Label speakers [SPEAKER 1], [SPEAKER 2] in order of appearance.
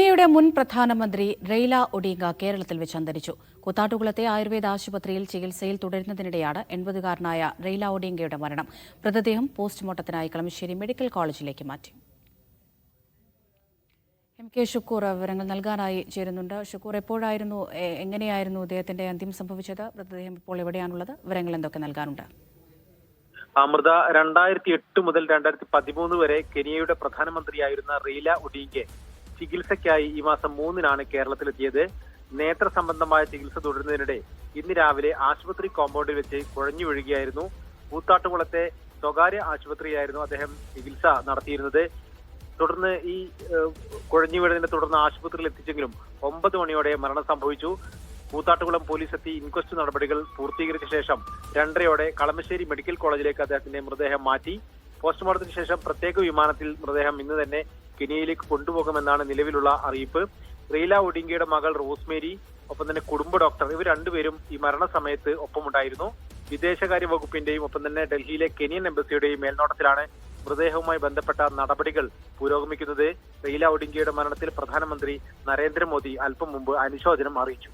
[SPEAKER 1] കെനിയയുടെ മുൻ പ്രധാനമന്ത്രി റെയ്ല ഒഡീങ്ക കേരളത്തിൽ വെച്ച് അന്തരിച്ചു. കൂത്താട്ടുകുളത്തെ ആയുർവേദ ആശുപത്രിയിൽ ചികിത്സയിൽ തുടരുന്നതിനിടെയാണ് എൺപതുകാരനായ റെയ്ല ഒഡീങ്കയുടെ മരണം. മൃതദേഹം പോസ്റ്റ്മോർട്ടത്തിനായി കളമശ്ശേരി മെഡിക്കൽ കോളേജിലേക്ക് മാറ്റി. എം കെ ഷുക്കൂർ വിവരങ്ങൾ നൽകാനായി ചേരുന്നുണ്ട്. ഷുക്കൂർ എപ്പോഴായിരുന്നു എങ്ങനെയായിരുന്നു അദ്ദേഹത്തിന്റെ അന്ത്യം സംഭവിച്ചത്? മൃതദേഹം ഇപ്പോൾ എവിടെയാണുള്ളത്? വിവരങ്ങൾ എന്തൊക്കെ നൽകാനുണ്ട്?
[SPEAKER 2] അമൃത രണ്ടായിരത്തി എട്ട് മുതൽ രണ്ടായിരത്തി പതിമൂന്ന് വരെ കെനിയയുടെ പ്രധാനമന്ത്രിയായിരുന്ന റീല ഒഡീങ്കെ ചികിത്സയ്ക്കായി ഈ മാസം മൂന്നിനാണ് കേരളത്തിലെത്തിയത്. നേത്ര സംബന്ധമായ ചികിത്സ തുടരുന്നതിനിടെ ഇന്ന് രാവിലെ ആശുപത്രി കോമ്പൗണ്ടിൽ വെച്ച് കുഴഞ്ഞു വീഴുകയായിരുന്നു. കൂത്താട്ടുകുളത്തെ സ്വകാര്യ ആശുപത്രിയായിരുന്നു അദ്ദേഹം ചികിത്സ നടത്തിയിരുന്നത്. തുടർന്ന് ഈ കുഴഞ്ഞു വീഴുന്നതിനെ തുടർന്ന് ആശുപത്രിയിൽ എത്തിച്ചെങ്കിലും ഒമ്പത് മണിയോടെ മരണം സംഭവിച്ചു. കൂത്താട്ടുകുളം പോലീസ് എത്തി ഇൻക്വസ്റ്റ് നടപടികൾ പൂർത്തീകരിച്ച ശേഷം രണ്ടരയോടെ കളമശ്ശേരി മെഡിക്കൽ കോളേജിലേക്ക് അദ്ദേഹത്തിന്റെ മൃതദേഹം മാറ്റി. പോസ്റ്റ്മോർട്ടത്തിന് ശേഷം പ്രത്യേക വിമാനത്തിൽ മൃതദേഹം ഇന്ന് തന്നെ കെനിയയിലേക്ക് കൊണ്ടുപോകുമെന്നാണ് നിലവിലുള്ള അറിയിപ്പ്. റീല ഒഡിങ്കയുടെ മകൾ റോസ്മേരി ഒപ്പം തന്നെ കുടുംബ ഡോക്ടർ ഇവർ രണ്ടുപേരും ഈ മരണസമയത്ത് ഒപ്പമുണ്ടായിരുന്നു. വിദേശകാര്യ വകുപ്പിന്റെയും ഒപ്പം തന്നെ ഡൽഹിയിലെ കെനിയൻ എംബസിയുടെയും മേൽനോട്ടത്തിലാണ് മൃതദേഹവുമായി ബന്ധപ്പെട്ട നടപടികൾ പുരോഗമിക്കുന്നത്. റീല ഒഡിങ്കയുടെ മരണത്തിൽ പ്രധാനമന്ത്രി നരേന്ദ്രമോദി അല്പം മുമ്പ് അനുശോചനം അറിയിച്ചു.